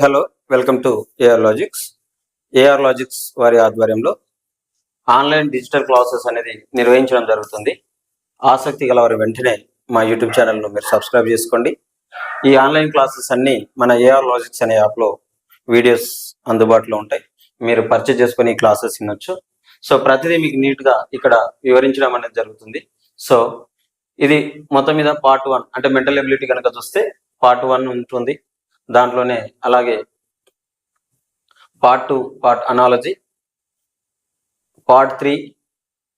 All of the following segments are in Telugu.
Hello welcome to AR logics AR logics వారి ఆధ్వర్యంలో ఆన్లైన్ డిజిటల్ క్లాసెస్ అనేది నిర్వహించడం జరుగుతుంది. ఆసక్తి గల వారి వెంటనే మా యూట్యూబ్ ఛానల్ను మీరు సబ్స్క్రైబ్ చేసుకోండి. ఈ ఆన్లైన్ క్లాసెస్ అన్ని మన ఏఆర్ లాజిక్స్ అనే యాప్లో వీడియోస్ అందుబాటులో ఉంటాయి. మీరు పర్చేజ్ చేసుకొని క్లాసెస్ వినొచ్చు. సో ప్రతిదీ మీకు నీట్గా ఇక్కడ వివరించడం అనేది జరుగుతుంది. సో ఇది మొత్తం మీద పార్ట్ వన్ అంటే మెంటల్ ఎబిలిటీ కనుక చూస్తే పార్ట్ వన్ ఉంటుంది. దాంట్లోనే అలాగే part two part analogy part three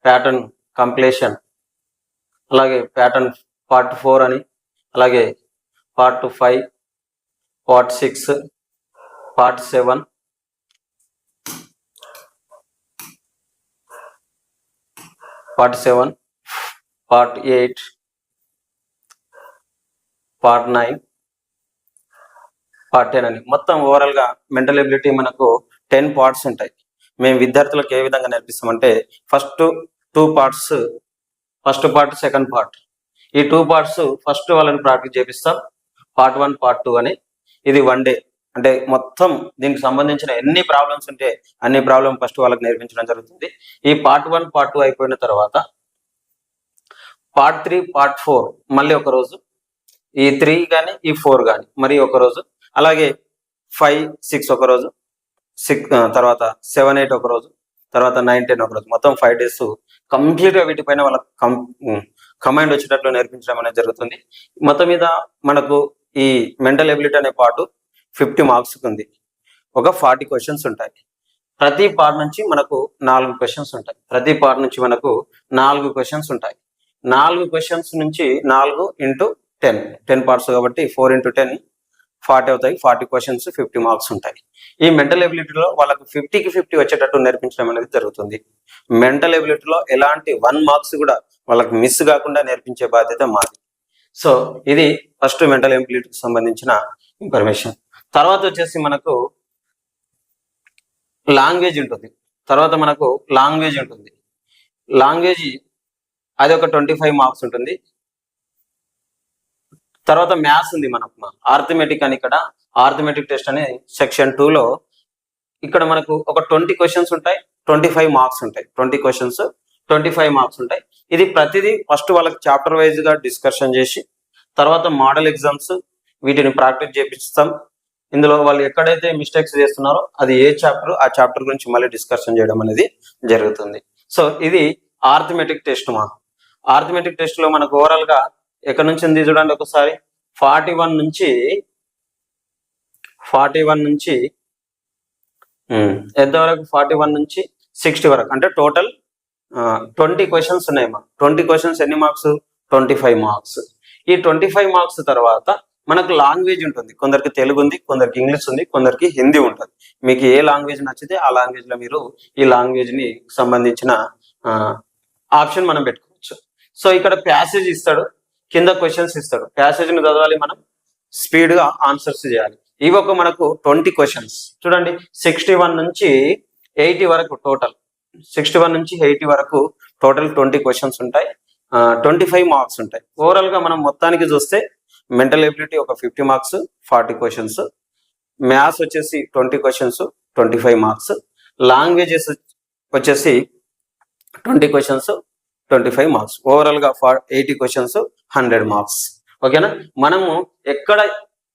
pattern completion అలాగే ప్యాటర్న్ పార్ట్ ఫోర్ అని అలాగే part five part six part seven. Part seven part eight part nine part ten అని. మొత్తం ఓవరాల్గా మెంటల్ ఎబిలిటీ మనకు టెన్ పార్ట్స్ ఉంటాయి. మేము విద్యార్థులకు ఏ విధంగా నేర్పిస్తామంటే first two parts first part second part ఈ టూ పార్ట్స్ ఫస్ట్ వాళ్ళని ప్రాక్టీస్ చేపిస్తాం. పార్ట్ వన్ పార్ట్ టూ అని. ఇది వన్ డే అంటే మొత్తం దీనికి సంబంధించిన ఎన్ని ప్రాబ్లమ్స్ ఉంటే అన్ని ప్రాబ్లమ్ ఫస్ట్ వాళ్ళకి నేర్పించడం జరుగుతుంది. ఈ పార్ట్ వన్ పార్ట్ టూ అయిపోయిన తర్వాత పార్ట్ త్రీ పార్ట్ ఫోర్ మళ్ళీ ఒక రోజు ఈ త్రీ కానీ ఈ ఫోర్ కానీ మరి ఒక రోజు అలాగే ఫైవ్ సిక్స్ ఒక రోజు సిక్స్ తర్వాత సెవెన్ ఎయిట్ ఒక రోజు తర్వాత నైన్ టెన్ ఒక రోజు. మొత్తం ఫైవ్ డేస్ కంప్లీట్గా వీటిపైన వాళ్ళకి కమాండ్ వచ్చేటట్లు నేర్పించడం అనేది జరుగుతుంది. మొత్తం మీద మనకు ఈ మెంటల్ ఎబిలిటీ అనే పాటు ఫిఫ్టీ మార్క్స్ ఉంది. ఒక ఫార్టీ క్వశ్చన్స్ ఉంటాయి. ప్రతి పార్ట్ నుంచి మనకు నాలుగు క్వశ్చన్స్ ఉంటాయి. ప్రతి పార్ట్ నుంచి మనకు నాలుగు క్వశ్చన్స్ ఉంటాయి. నాలుగు క్వశ్చన్స్ నుంచి నాలుగు ఇంటూ టెన్ టెన్ పార్ట్స్ కాబట్టి ఫోర్ ఇంటూ టెన్ ఫార్టీ అవుతాయి ఫార్టీ క్వశ్చన్స్ ఫిఫ్టీ మార్క్స్ ఉంటాయి. ఈ మెంటల్ ఎబిలిటీలో వాళ్ళకు ఫిఫ్టీకి ఫిఫ్టీ వచ్చేటట్టు నేర్పించడం అనేది జరుగుతుంది. మెంటల్ ఎబిలిటీలో ఎలాంటి వన్ మార్క్స్ కూడా వాళ్ళకి మిస్ కాకుండా నేర్పించే బాధ్యత మాది. సో ఇది ఫస్ట్ మెంటల్ ఎబిలిటీకి సంబంధించిన ఇన్ఫర్మేషన్. తర్వాత వచ్చేసి మనకు లాంగ్వేజ్ ఉంటుంది. తర్వాత మనకు లాంగ్వేజ్ ఉంటుంది. లాంగ్వేజ్ అది ఒక ట్వంటీ ఫైవ్ మార్క్స్ ఉంటుంది. తర్వాత మ్యాథ్స్ ఉంది మనకు ఆర్థమెటిక్ అని ఇక్కడ ఆర్థమెటిక్ టెస్ట్ అనే సెక్షన్లో ఇక్కడ మనకు ఒక ట్వంటీ క్వశ్చన్స్ ఉంటాయి ట్వంటీ ఫైవ్ మార్క్స్ ఉంటాయి. Twenty questions twenty five marks ఉంటాయి. ఇది ప్రతిదీ ఫస్ట్ వాళ్ళకి చాప్టర్ వైజ్గా డిస్కషన్ చేసి తర్వాత మోడల్ ఎగ్జామ్స్ వీటిని ప్రాక్టీస్ చేపిస్తాం. ఇందులో వాళ్ళు ఎక్కడైతే మిస్టేక్స్ చేస్తున్నారో అది ఏ చాప్టర్ ఆ చాప్టర్ గురించి మళ్ళీ డిస్కషన్ చేయడం అనేది జరుగుతుంది. సో ఇది ఆర్థమెటిక్ టెస్ట్ మా. ఆర్థమెటిక్ టెస్ట్లో మనకు ఓవరాల్గా ఎక్కడి నుంచి ఉంది చూడండి ఒకసారి. ఫార్టీ వన్ నుంచి ఫార్టీ వన్ నుంచి ఎంతవరకు ఫార్టీ వన్ నుంచి సిక్స్టీ వరకు? అంటే టోటల్ ట్వంటీ క్వశ్చన్స్ ఉన్నాయి మా ట్వంటీ క్వశ్చన్స్ ఎన్ని మార్క్స్? Twenty five marks. ఈ ట్వంటీ ఫైవ్ మార్క్స్ తర్వాత మనకు లాంగ్వేజ్ ఉంటుంది. కొందరికి తెలుగు ఉంది కొందరికి ఇంగ్లీష్ ఉంది కొందరికి హిందీ ఉంటుంది. మీకు ఏ లాంగ్వేజ్ నచ్చితే ఆ లాంగ్వేజ్లో మీరు ఈ లాంగ్వేజ్ని సంబంధించిన ఆప్షన్ మనం పెట్టుకోవచ్చు. సో ఇక్కడ ప్యాసేజ్ ఇస్తాడు. కింద క్వశ్చన్స్ ఇస్తాడు ప్యాసేజ్ని చదవాలి మనం స్పీడ్గా ఆన్సర్స్ చేయాలి. ఇవి ఒక మనకు ట్వంటీ క్వశ్చన్స్ చూడండి సిక్స్టీ వన్ నుంచి ఎయిటీ వరకు టోటల్ సిక్స్టీ వన్ నుంచి ఎయిటీ వరకు టోటల్ ట్వంటీ క్వశ్చన్స్ ఉంటాయి. ట్వంటీ ఫైవ్ మార్క్స్ ఉంటాయి. ఓవరాల్గా మనం మొత్తానికి చూస్తే మెంటల్ ఎబిలిటీ ఒక fifty marks forty questions maths వచ్చేసి twenty questions twenty five marks languages వచ్చేసి twenty questions twenty five marks ఓవరాల్గా for eighty questions hundred marks ఓకేనా మనము ఎక్కడ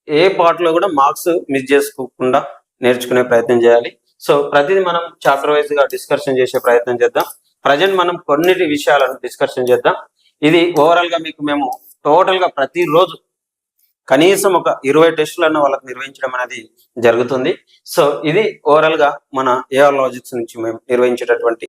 ఏ పార్ట్లో కూడా మార్క్స్ మిస్ చేసుకోకుండా నేర్చుకునే ప్రయత్నం చేయాలి. సో ప్రతిదీ మనం చాప్టర్ వైజ్గా డిస్కషన్ చేసే ప్రయత్నం చేద్దాం. ప్రజెంట్ మనం కొన్నిటి విషయాలను డిస్కషన్ చేద్దాం. ఇది ఓవరాల్గా మీకు మేము టోటల్గా ప్రతిరోజు కనీసం ఒక ఇరవై టెస్టులను వాళ్ళకి నిర్వహించడం అనేది జరుగుతుంది. సో ఇది ఓవరాల్గా మన ఏఆర్ లాజిక్స్ నుంచి మేము నిర్వహించేటటువంటి